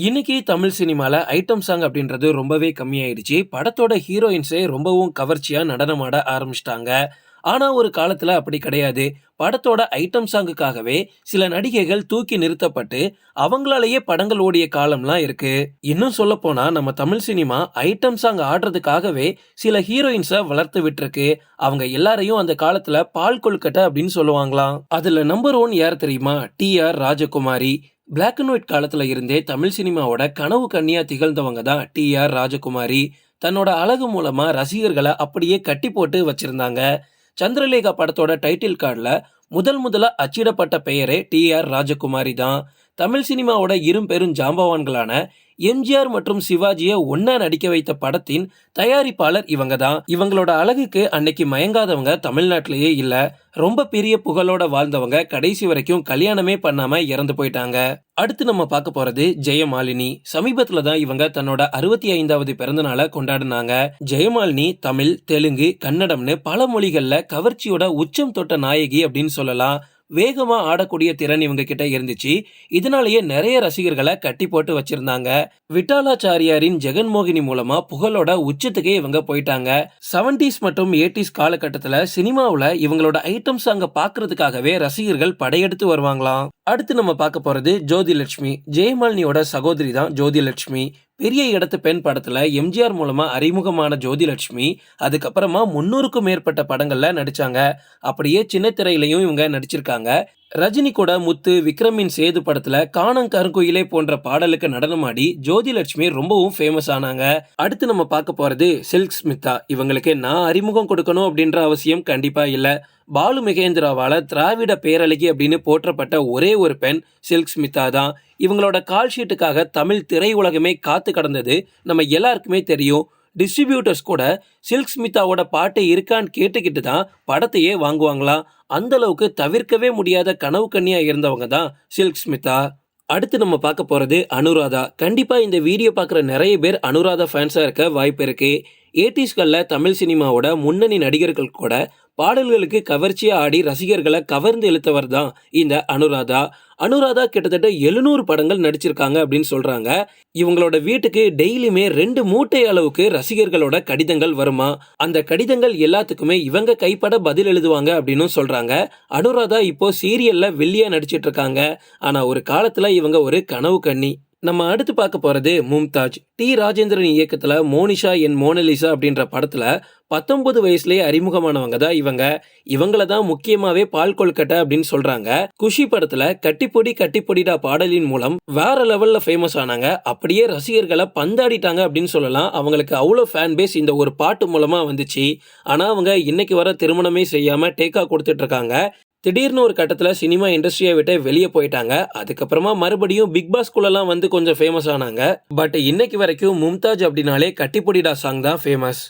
இன்னைக்கு தமிழ் சினிமாவில் item song அப்படின்றது ரொம்பவே கம்மியாயிடுச்சு. படத்தோட ஹீரோயின்ஸே ரொம்பவும் கவர்ச்சியாக நடனமாட ஆரம்பிச்சுட்டாங்க. ஆனால் ஒரு காலத்தில் அப்படி கிடையாது. படத்தோட ஐட்டம் சாங்குக்காகவே சில நடிகைகள் தூக்கி நிறுத்தப்பட்டு, அவங்களாலேயே படங்கள் ஓடிய காலம்லாம் இருக்கு. இன்னும் சொல்லப்போனா நம்ம தமிழ் சினிமா ஐட்டம் சாங் ஆடுறதுக்காகவே சில ஹீரோயின்ஸை வளர்த்து விட்டுருக்கு. அவங்க எல்லாரையும் அந்த காலத்துல பால் கொழுக்கட்டை அப்படின்னு சொல்லுவாங்களாம். அதுல நம்பர் ஒன் யார் தெரியுமா? TR. Rajakumari. Black and white காலத்துல இருந்தே தமிழ் சினிமாவோட கனவு கண்ணியாக திகழ்ந்தவங்க தான் டி.ஆர். ராஜகுமாரி. தன்னோட அழகு மூலமா ரசிகர்களை அப்படியே கட்டி போட்டு வச்சிருந்தாங்க. சந்திரலேகா படத்தோட டைட்டில் கார்டில் முதல் முதலாக அச்சிடப்பட்ட பெயரே டி.ஆர். ராஜகுமாரி தான். தமிழ் சினிமாவோட இரும் பெரும் ஜாம்பவான்களான எம்.ஜி.ஆர். மற்றும் சிவாஜியை ஒன்னா நடிக்க வைத்த படத்தின் தயாரிப்பாளர் இவங்க தான். இவங்களோட அழகுக்கு அன்னைக்கு மயங்காதவங்க தமிழ்நாட்டிலேயே இல்ல. ரொம்ப பெரிய புகழோட வாழ்ந்தவங்க கடைசி வரைக்கும் கல்யாணமே பண்ணாம இறந்து போயிட்டாங்க. அடுத்து நம்ம பார்க்க போறது ஜெயமாலினி. சமீபத்துல தான் இவங்க தன்னோட 65வது பிறந்த பிறந்தநாளை கொண்டாடினாங்க. ஜெயமாலினி தமிழ், தெலுங்கு, கன்னடம்னு பல மொழிகள்ல கவர்ச்சியோட உச்சம் தொட்ட நாயகி அப்படின்னு சொல்லலாம். வேகமாக ஆடக்கூடிய திறன் இவங்க கிட்ட இருந்துச்சு. இதனாலேயே நிறைய ரசிகர்களை கட்டி போட்டு வச்சிருந்தாங்க. விட்டாலாச்சாரியாரின் ஜெகன்மோகினி மூலமா புகழோட உச்சத்துக்கே இவங்க போயிட்டாங்க. 70s மற்றும் எயிட்டிஸ் காலகட்டத்தில் சினிமாவில் இவங்களோட ஐட்டம் அங்கே பார்க்கறதுக்காகவே ரசிகர்கள் படையெடுத்து வருவாங்களாம். அடுத்து நம்ம பார்க்க போகிறது ஜோதிலட்சுமி. ஜெயமாலினியோட சகோதரி தான் ஜோதிலட்சுமி. பெரிய இடத்து பெண் படத்தில் எம்.ஜி.ஆர். மூலமாக அறிமுகமான ஜோதிலட்சுமி அதுக்கப்புறமா 300க்கும் மேற்பட்ட படங்களில் நடிச்சாங்க. அப்படியே சின்ன திரையிலையும் இவங்க நடிச்சிருக்காங்க. ரஜினி கூட முத்து, விக்ரமின் சேது படத்துல காணங்கருங்குயிலே போன்ற பாடலுக்கு நடனமாடி ஜோதிலட்சுமி ரொம்பவும் ஃபேமஸ் ஆனாங்க. அடுத்து நம்ம பார்க்க போறது சில்க் ஸ்மிதா. இவங்களுக்கு நான் அறிமுகம் கொடுக்கணும் அப்படின்ற அவசியம் கண்டிப்பா இல்ல. பாலு மகேந்திராவால திராவிட பேரழகி அப்படின்னு போற்றப்பட்ட ஒரே ஒரு பெண் சில்க் ஸ்மிதா தான். இவங்களோட கால் ஷீட்டுக்காக தமிழ் திரையுலகமே காத்து கடந்தது நம்ம எல்லாருக்குமே தெரியும். டிஸ்ட்ரிபியூட்டர்ஸ் கூட சில்க் ஸ்மிதாவோட பாட்டு இருக்கான்னு கேட்டுக்கிட்டு தான் படத்தையே வாங்குவாங்களாம். அந்த அளவுக்கு தவிர்க்கவே முடியாத கனவு கன்னியா இருந்தவங்க தான் சில்க் ஸ்மிதா. அடுத்து நம்ம பார்க்க போகிறது அனுராதா. கண்டிப்பாக இந்த வீடியோ பார்க்குற நிறைய பேர் அனுராதா ஃபேன்ஸாக இருக்க வாய்ப்பு இருக்குது எயிட்டிஸ்களில் தமிழ் சினிமாவோட முன்னணி நடிகர்கள் கூட பாடல்களுக்கு கவர்ச்சியாக ஆடி ரசிகர்களை கவர்ந்து இழுத்தவர் தான் இந்த அனுராதா. அனுராதா கிட்டத்தட்ட 700 படங்கள் நடிச்சிருக்காங்க அப்படின்னு சொல்கிறாங்க இவங்களோட வீட்டுக்கு டெய்லியுமே ரெண்டு மூட்டை அளவுக்கு ரசிகர்களோட கடிதங்கள் வருமா அந்த கடிதங்கள் எல்லாத்துக்குமே இவங்க கைப்பட பதில் எழுதுவாங்க அப்படின்னும் சொல்கிறாங்க அனுராதா இப்போ சீரியலில் வெள்ளியாக நடிச்சிட்டு இருக்காங்க. ஒரு காலத்தில் இவங்க ஒரு கனவு கண்ணி நம்ம அடுத்து பார்க்க போகிறது மும்தாஜ். டி. ராஜேந்திரன் இயக்கத்தில் மோனிஷா என் மோனலிசா அப்படின்ற படத்தில் பத்தொன்பது வயசுலேயே அறிமுகமானவங்க தான் இவங்க. இவங்கள தான் முக்கியமாகவே பால் கொழுக்கட்டை அப்படின்னு சொல்கிறாங்க குஷி படத்தில் கட்டிப்பொடி கட்டிப்பொடிடா பாடலின் மூலம் வேற லெவலில் ஃபேமஸ் ஆனாங்க. அப்படியே ரசிகர்களை பந்தாடிட்டாங்க அப்படின்னு சொல்லலாம். அவங்களுக்கு அவ்வளோ ஃபேன் பேஸ் இந்த ஒரு பாட்டு மூலமாக வந்துச்சு. ஆனால் அவங்க இன்னைக்கு வர திருமணமே செய்யாமல் டேக்கா கொடுத்துட்ருக்காங்க திடீர்னு ஒரு கட்டத்தில் சினிமா இண்டஸ்ட்ரியை விட்டு வெளியே போயிட்டாங்க. அதுக்கப்புறமா மறுபடியும் பிக் பாஸ்குள்ளலாம் வந்து கொஞ்சம் ஃபேமஸ் ஆனாங்க. பட் இன்னைக்கு வரைக்கும் மும்தாஜ் அப்படின்னாலே கட்டிப்பொடிடா சாங் தான் ஃபேமஸ்.